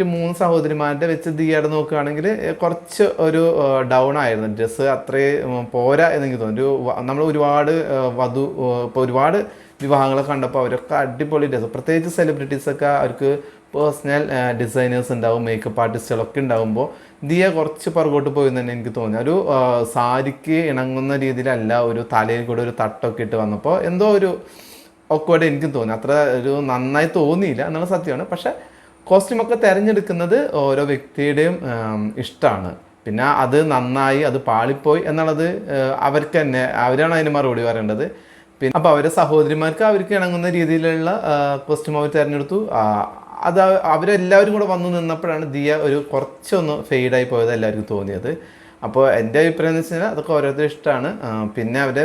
മറ്റ് മൂന്ന് സഹോദരിമാരുടെ വെച്ച് ദിയയുടെ നോക്കുകയാണെങ്കിൽ കുറച്ച് ഒരു ഡൗൺ ആയിരുന്നു. ഡ്രസ്സ് അത്രയും പോരാ എന്നെനിക്ക് തോന്നുന്നു. ഒരു നമ്മൾ ഒരുപാട് വധു ഇപ്പോൾ ഒരുപാട് വിവാഹങ്ങളൊക്കെ കണ്ടപ്പോൾ അവരൊക്കെ അടിപൊളി ഡ്രസ്സ് പ്രത്യേകിച്ച് സെലിബ്രിറ്റീസൊക്കെ അവർക്ക് പേഴ്സണൽ ഡിസൈനേഴ്സ് ഉണ്ടാവും മേക്കപ്പ് ആർട്ടിസ്റ്റുകളൊക്കെ ഉണ്ടാകുമ്പോൾ ദിയ കുറച്ച് പുറകോട്ട് പോയി തന്നെ എനിക്ക് തോന്നി. ഒരു സാരിക്ക് ഇണങ്ങുന്ന രീതിയിലല്ല ഒരു തലയിൽ കൂടെ ഒരു തട്ടൊക്കെ ഇട്ട് വന്നപ്പോൾ എന്തോ ഒരു ഒക്കോടെ എനിക്കും തോന്നി. അത്ര ഒരു നന്നായി തോന്നിയില്ല എന്നുള്ള സത്യമാണ്. പക്ഷെ കോസ്റ്റ്യൂമൊക്കെ തിരഞ്ഞെടുക്കുന്നത് ഓരോ വ്യക്തിയുടെയും ഇഷ്ടമാണ് പിന്നെ അത് നന്നായി അത് പാളിപ്പോയി എന്നുള്ളത് അവർക്ക് തന്നെ അവരാണ് അതിന് മറുപടി പറയേണ്ടത്. പിന്നെ അപ്പോൾ അവരുടെ സഹോദരിമാർക്ക് അവർക്ക് ഇണങ്ങുന്ന രീതിയിലുള്ള കോസ്റ്റ്യൂം അവർ തിരഞ്ഞെടുത്തു. അത് അവ- അവരെല്ലാവരും കൂടെ വന്നു നിന്നപ്പോഴാണ് ദിയ ഒരു കുറച്ചൊന്ന് ഫെയ്ഡായി പോയത് എല്ലാവർക്കും തോന്നിയത്. അപ്പോൾ എന്റെ അഭിപ്രായം എന്ന് വെച്ച് കഴിഞ്ഞാൽ അതൊക്കെ ഓരോരുത്തർ ഇഷ്ടമാണ് പിന്നെ അവർ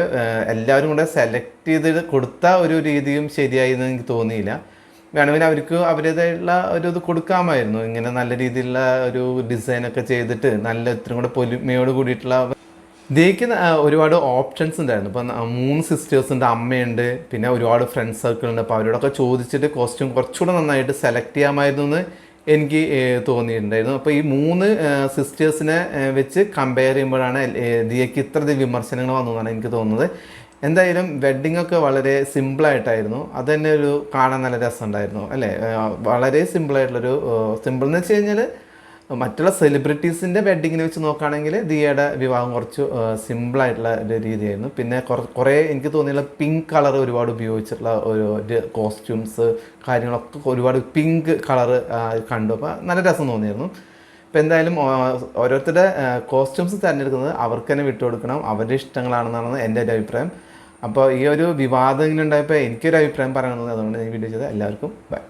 എല്ലാവരും കൂടെ സെലക്ട് ചെയ്ത് കൊടുത്ത ഒരു രീതിയും ശരിയായി എന്ന് എനിക്ക് തോന്നിയില്ല. വേണമെങ്കിൽ അവർക്ക് അവരുടേതായിട്ടുള്ള ഒരു ഇത് കൊടുക്കാമായിരുന്നു. ഇങ്ങനെ നല്ല രീതിയിലുള്ള ഒരു ഡിസൈനൊക്കെ ചെയ്തിട്ട് നല്ല ഇത്രയും കൂടെ പൊലിമയോട് കൂടിയിട്ടുള്ള ദേക്ക് ഒരുപാട് ഓപ്ഷൻസ് ഉണ്ടായിരുന്നു. ഇപ്പം മൂന്ന് സിസ്റ്റേഴ്സ് ഉണ്ട് അമ്മയുണ്ട് പിന്നെ ഒരുപാട് ഫ്രണ്ട് സർക്കിൾ ഉണ്ട്. അപ്പോൾ അവരോടൊക്കെ ചോദിച്ചിട്ട് കോസ്റ്റ്യൂം കുറച്ചുകൂടെ നന്നായിട്ട് സെലക്ട് ചെയ്യാമായിരുന്നു എന്ന് എനിക്ക് തോന്നിയിട്ടുണ്ടായിരുന്നു. അപ്പോൾ ഈ മൂന്ന് സിസ്റ്റേഴ്സിനെ വെച്ച് കമ്പയർ ചെയ്യുമ്പോഴാണ് ദിയക്ക് ഇത്ര വിമർശനങ്ങൾ വന്നു എന്നാണ് എനിക്ക് തോന്നുന്നത്. എന്തായാലും വെഡ്ഡിംഗ് ഒക്കെ വളരെ സിമ്പിളായിട്ടായിരുന്നു അത് തന്നെ ഒരു കാണാൻ നല്ല രസമുണ്ടായിരുന്നു അല്ലേ? വളരെ സിമ്പിളായിട്ടുള്ളൊരു സിമ്പിൾ എന്ന് വെച്ച് കഴിഞ്ഞാൽ മറ്റുള്ള സെലിബ്രിറ്റീസിന്റെ വെഡ്ഡിങ്ങിനെ വെച്ച് നോക്കുകയാണെങ്കിൽ ദിയയുടെ വിവാഹം കുറച്ച് സിമ്പിളായിട്ടുള്ള ഒരു രീതിയായിരുന്നു. പിന്നെ കുറ- എനിക്ക് തോന്നിയുള്ള പിങ്ക് കളർ ഒരുപാട് ഉപയോഗിച്ചിട്ടുള്ള ഒരു കോസ്റ്റ്യൂംസ് കാര്യങ്ങളൊക്കെ ഒരുപാട് പിങ്ക് കളർ കണ്ടു. അപ്പോൾ നല്ല രസം തോന്നിയിരുന്നു. ഇപ്പോൾ എന്തായാലും ഓരോരുത്തരുടെ കോസ്റ്റ്യൂംസ് തിരഞ്ഞെടുക്കുന്നത് അവർക്ക് തന്നെ വിട്ടുകൊടുക്കണം. അവരുടെ ഇഷ്ടങ്ങളാണെന്നാണ് എന്റെ ഒരു അഭിപ്രായം. അപ്പോൾ ഈ ഒരു വിവാദം ഇങ്ങനെ ഉണ്ടായപ്പോൾ എനിക്കൊരു അഭിപ്രായം പറയണമെന്ന് അതുകൊണ്ട് ഞാൻ വീഡിയോ ചെയ്തത്. എല്ലാവർക്കും ബൈ